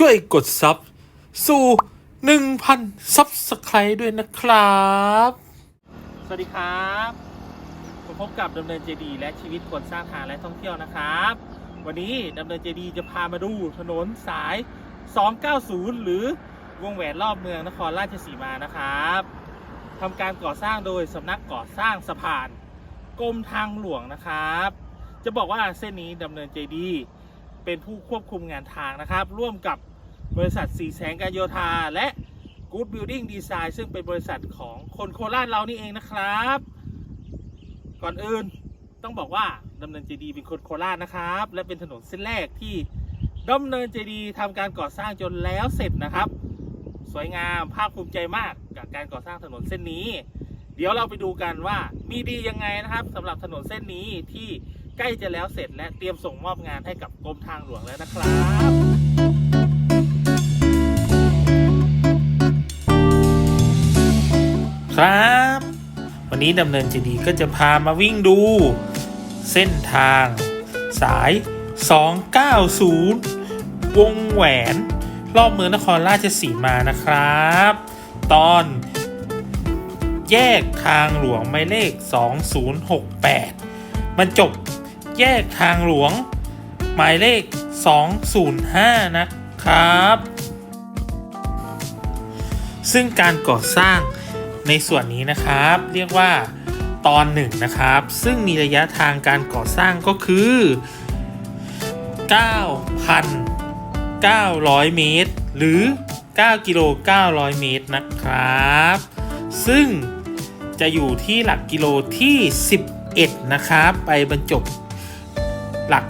ช่วยกดซับสู่ 1,000ซับสไครต์ด้วยนะครับ สวัสดีครับผมพบกับดำเนินเจดีและชีวิตคนสร้างทางและท่องเที่ยวนะครับ วันนี้ดำเนินเจดีจะพามาดูถนนสาย 290 หรือวงแหวนรอบเมืองนครราชสีมานะครับทำการก่อสร้างโดยสำนักก่อสร้างสะพานกรมทางหลวงนะครับ จะบอกว่าเส้นนี้ดำเนินเจดีเป็นผู้ควบคุมงานทางนะครับ ร่วมกับ บริษัทสีแสงการโยธา และ Good Building Design ซึ่งเป็นบริษัทของคนโคราชเรานี่เองนะครับ ก่อนอื่นต้องบอกว่าดำเนินเจดีเป็นคนโคราชนะครับ และเป็นถนนเส้นแรกที่ดำเนินเจดีทำการก่อสร้างจนแล้วเสร็จนะครับ สวยงามภาคภูมิใจมากกับการก่อสร้างถนนเส้นนี้ เดี๋ยวเราไปดูกันว่ามีดียังไงนะครับสำหรับถนนเส้นนี้ที่ใกล้จะแล้วเสร็จและเตรียมส่งมอบงานให้กับกรมทางหลวงแล้วนะครับ ครับ วันนี้ดำเนินเจดีก็จะพามาวิ่งดู เส้นทาง สาย 290 วงแหวน รอบเมืองนครราชสีมานะครับ ตอนแยกทางหลวงหมายเลข 2068 มันจบแยกทางหลวง หมายเลข 205 นะครับ ซึ่งการก่อสร้าง ในส่วนนี้นะครับ เรียกว่าตอนหนึ่งนะครับ ซึ่งมีระยะทางการก่อสร้างก็คือ 9,900 เมตร หรือ 9กิโล900 เมตรนะครับ ซึ่งจะอยู่ที่หลักกิโลที่ 11 นะครับ ไปบรรจบหลัก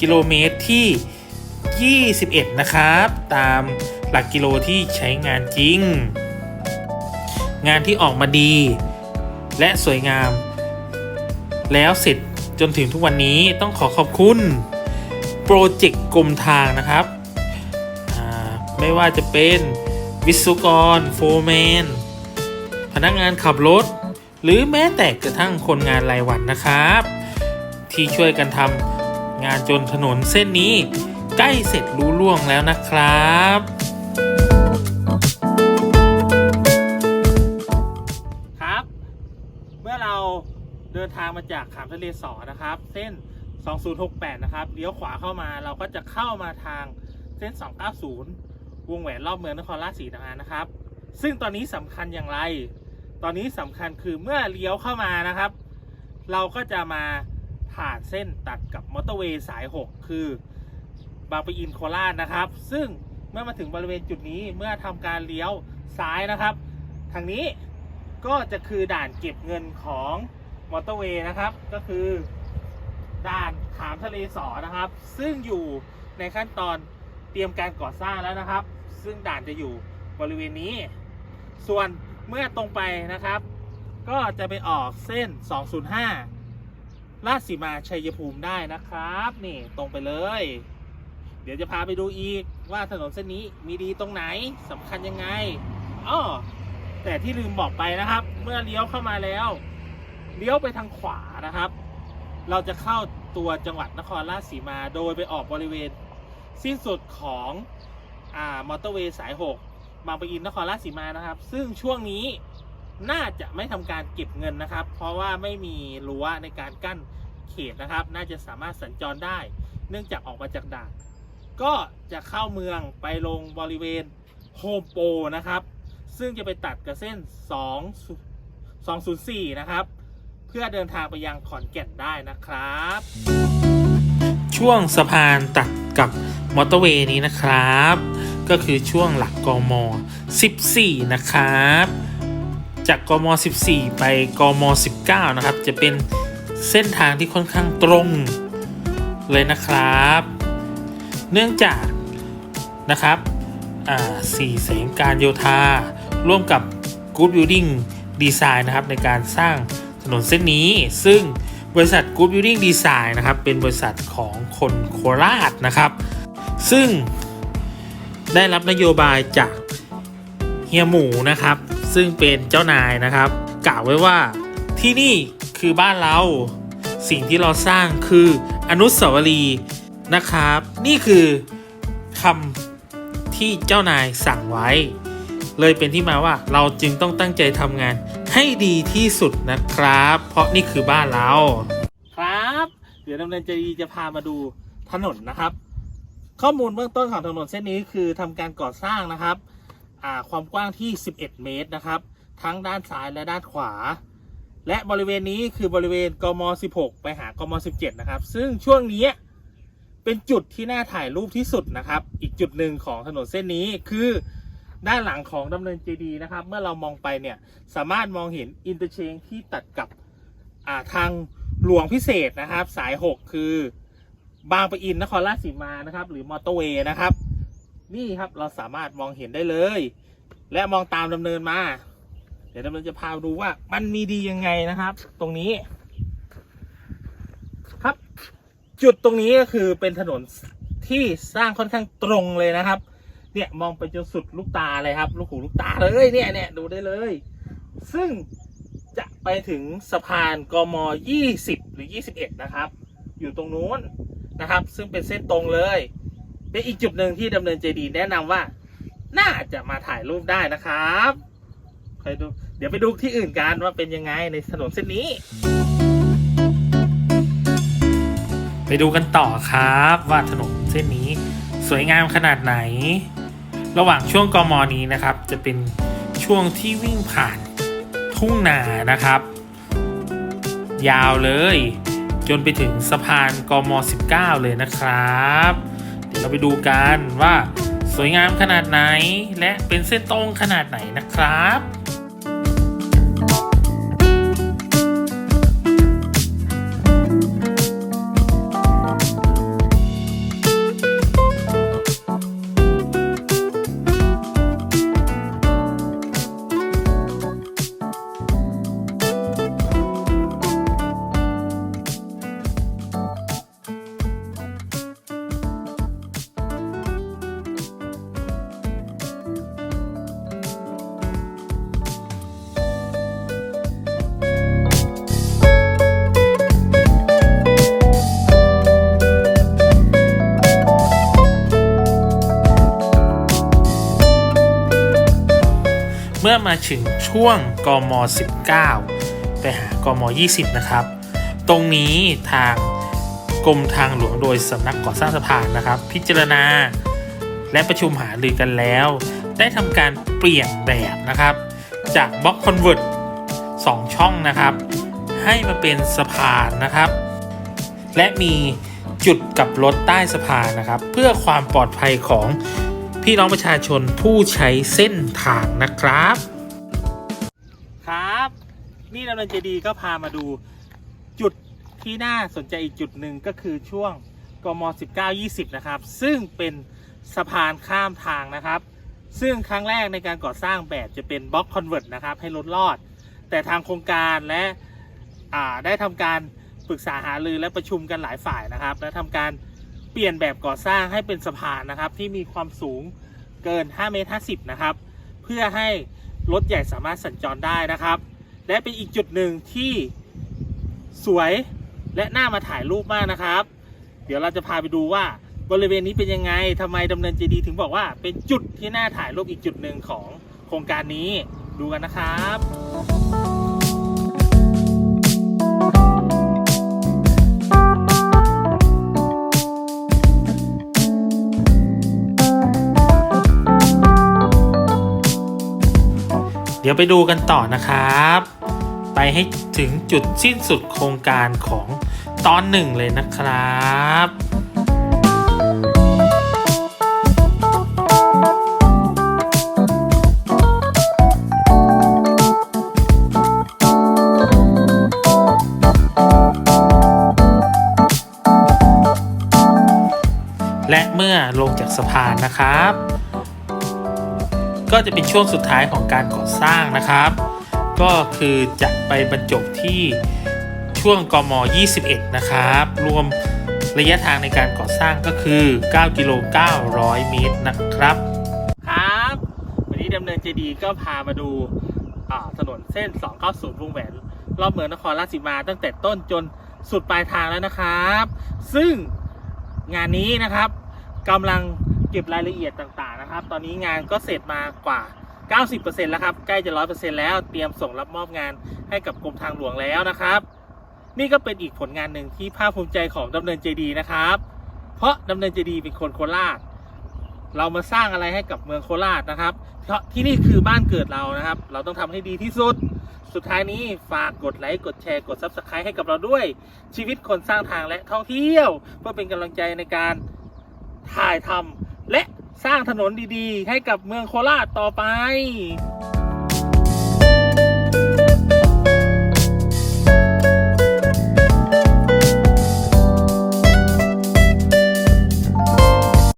กิโลเมตรที่ 21 นะครับ ตามหลักกิโลที่ใช้งานจริง งานที่ออกมาดี และสวยงาม แล้วเสร็จจนถึงทุกวันนี้ต้องขอขอบคุณโปรเจกต์กรมทางนะครับ ไม่ว่าจะเป็นวิศวกร โฟร์แมน พนักงานขับรถ หรือแม้แต่กระทั่งคนงานรายวันนะครับ ที่ช่วยกันทำงานจนถนนเส้นนี้ ใกล้เสร็จรู้ล่วงแล้วนะครับ มื่อเราเดินทางมาจากขามทะเลสอนะครับ เส้น 2068 นะครับเลี้ยวขวาเข้ามาเราก็จะเข้ามาทางเส้น 290 วงแหวนรอบเมืองนครราชสีมานะครับ ซึ่งตอนนี้สำคัญอย่างไร ตอนนี้สำคัญคือเมื่อเลี้ยวเข้ามานะครับ เราก็จะมาผ่านเส้นตัดกับมอเตอร์เวย์สาย 6 คือบางปะอินโคราชนะครับ ซึ่งเมื่อมาถึงบริเวณจุดนี้เมื่อทำการเลี้ยวซ้ายนะครับ ทางนี้ ก็จะคือด่านเก็บเงินของมอเตอร์เวย์นะครับ ก็คือด่านขามทะเลสอนะครับ ซึ่งอยู่ในขั้นตอนเตรียมการก่อสร้างแล้วนะครับ ซึ่งด่านจะอยู่บริเวณนี้ ส่วนเมื่อตรงไปนะครับ ก็จะไปออกเส้น 205ลาดสีมาชัยภูมิได้นะครับ นี่ตรงไปเลย เดี๋ยวจะพาไปดูอีกว่าถนนเส้นนี้มีดีตรงไหนสำคัญยังไงอ้อ แต่ที่ลืมบอกไปนะครับ เมื่อเลี้ยวเข้ามาแล้ว เลี้ยวไปทางขวานะครับ เราจะเข้าตัวจังหวัดนครราชสีมาโดยไปออกบริเวณ สิ้นสุดของอ่ามอเตอร์เวย์สาย 6 บางปะอินนครราชสีมานะครับ ซึ่งช่วงนี้น่าจะไม่ทำการเก็บเงินนะครับ เพราะว่าไม่มีรั้วในการกั้นเขตนะครับ น่าจะสามารถสัญจรได้ เนื่องจากออกมาจากด่านก็จะเข้าเมืองไปลงบริเวณโฮมโปรนะครับ ซึ่งจะไปตัดกับเส้น 2 204 นะครับ เพื่อเดินทางไปยังขอนแก่นได้นะครับ ช่วงสะพานตัดกับมอเตอร์เวย์นี้นะครับ ก็คือช่วงหลักกม 14 นะครับ จากกม 14 ไปกม 19 นะครับ จะเป็นเส้นทางที่ค่อนข้างตรงเลยนะครับ เนื่องจากนะครับสี่แสงการโยธา ร่วมกับ Good Building Design นะครับในการสร้างถนนเส้นนี้ ซึ่งบริษัท Good Building Design นะครับเป็นบริษัทของคนโคราชนะครับ ซึ่งได้รับนโยบายจากเฮียหมูนะครับ ซึ่งเป็นเจ้านายนะครับกล่าวไว้ว่าที่นี่คือบ้านเราสิ่งที่เราสร้างคืออนุสาวรีย์นะครับ นี่คือคำที่เจ้านายสั่งไว้ เลยเป็นที่มาว่าเราจึงต้องตั้งใจทำงาน ให้ดีที่สุดนะครับ เพราะนี่คือบ้านเรา ครับ เดี๋ยวดำเนินใจดีจะพามาดูถนนนะครับ ข้อมูลเบื้องต้นของถนนเส้นนี้คือทำการก่อสร้างนะครับความกว้างที่ 11 เมตรนะครับ ทั้งด้านซ้ายและด้านขวา และบริเวณนี้คือบริเวณกม 16 ไปหากม 17 นะครับ ซึ่งช่วงนี้เป็นจุดที่น่าถ่ายรูปที่สุดนะครับ อีกจุดหนึ่งของถนนเส้นนี้คือ ด้านหลังของดำเนินเจดีย์นะครับ เมื่อเรามองไปเนี่ยสามารถมองเห็นอินเตอร์เชงที่ตัดกับาทางหลวงพิเศษนะครับ สาย 6 คือบางปะอินนครราชสีมานะครับ หรือมอเตอร์เวย์นะครับ นี่ครับเราสามารถมองเห็นได้เลย และมองตามดำเนินมา เดี๋ยวดำเนินจะพาดูว่ามันมีดียังไงนะครับ ตรงนี้ ครับ จุดตรงนี้ก็คือเป็นถนนที่สร้างค่อนข้างตรงเลยนะครับ เนี่ยมองไปจนสุดลูกตาเลยครับ ลูกหูลูกตาเลยเนี่ยเนี่ยดูได้เลย ซึ่งจะไปถึงสะพานกม 20 หรือ 21 นะครับ อยู่ตรงนู้นนะครับ ซึ่งเป็นเส้นตรงเลย เป็นอีกจุดหนึ่งที่ดำเนินเจดีแนะนำว่า น่าจะมาถ่ายรูปได้นะครับใครดูเดี๋ยวไปดูที่อื่นกันว่าเป็นยังไงในถนนเส้นนี้ ไปดูกันต่อครับว่าถนนเส้นนี้ สวยงามขนาดไหน ระหว่างช่วงกมนี้นะครับ จะเป็นช่วงที่วิ่งผ่านทุ่งนานะครับ ยาวเลย จนไปถึงสะพานกม 19 เลยนะครับ เดี๋ยวเราไปดูกันว่าสวยงามขนาดไหนและเป็นเส้นตรงขนาดไหนนะครับ มื่อมาถึงช่วงกม 19 ไปหากม 20 นะครับ ตรงนี้ทางกรมทางหลวงโดยสำนักก่อสร้างสะพานนะครับ พิจารณาและประชุมหารือกันแล้ว ได้ทำการเปลี่ยนแบบนะครับ จากบล็อกคอนเวิร์ต2ช่องนะครับ ให้มาเป็นสะพานนะครับ และมีจุดกับรถใต้สะพานนะครับ เพื่อความปลอดภัยของ พี่น้องประชาชนผู้ใช้เส้นทางนะครับ ครับ นี่ดำเนินเจดีก็พามาดูจุดที่น่าสนใจอีกจุดหนึ่งก็คือช่วงกม 19 20 นะครับ ซึ่งเป็นสะพานข้ามทางนะครับ ซึ่งครั้งแรกในการก่อสร้างแบบจะเป็นบล็อกคอนเวิร์ตนะครับ ให้รถรอด แต่ทางโครงการและได้ทำการปรึกษาหารือและประชุมกันหลายฝ่ายนะครับ และทำการ ปลี่ยนแบบก่อสร้างให้เป็นสะพานนะครับ ที่มีความสูงเกิน 5 เมตร 50 นะครับ เพื่อให้รถใหญ่สามารถสัญจรได้นะครับ และเป็นอีกจุดหนึ่งที่สวยและน่ามาถ่ายรูปมากนะครับ เดี๋ยวเราจะพาไปดูว่าบริเวณนี้เป็นยังไงทำไมดำเนินเจดีย์ถึงบอกว่าเป็นจุดที่น่าถ่ายรูปอีกจุดหนึ่งของโครงการนี้ดูกันนะครับ ดี๋ยวไปดูกันต่อนะครับ ไปให้ถึงจุดสิ้นสุดโครงการของตอนหนึ่งเลยนะครับและเมื่อลงจากสะพานนะครับ ก็จะเป็นช่วงสุดท้ายของการก่อสร้างนะครับ ก็คือจะไปบรรจบที่ช่วงกม 21 นะครับ รวมระยะทางในการก่อสร้างก็คือ 9 กิโล 900 เมตรนะครับ ครับ วันนี้ดำเนินเจดีก็พามาดูถนนเส้น 290 วงแหวน รอบเมืองนครราชสีมาตั้งแต่ต้นจนสุดปลายทางแล้วนะครับ ซึ่งงานนี้นะครับกำลัง เก็บรายละเอียดต่างๆนะครับ ตอนนี้งานก็เสร็จมากว่า 90%แล้วครับ ใกล้จะ 100%แล้ว เตรียมส่งรับมอบงานให้กับกรมทางหลวงแล้วนะครับ นี่ก็เป็นอีกผลงานหนึ่งที่ภาคภูมิใจของดำเนินเจดีนะครับ เพราะดำเนินเจดีเป็นคนโคราช เรามาสร้างอะไรให้กับเมืองโคราชนะครับ เพราะที่นี่คือบ้านเกิดเรานะครับ เราต้องทำให้ดีที่สุด สุดท้ายนี้ฝากกดไลค์กดแชร์กด Subscribe ให้กับเราด้วย ชีวิตคนสร้างทางและท่องเที่ยว เพื่อเป็นกำลังใจในการถ่ายทำ และสร้างถนนดีๆ ให้กับเมืองโคราชต่อไป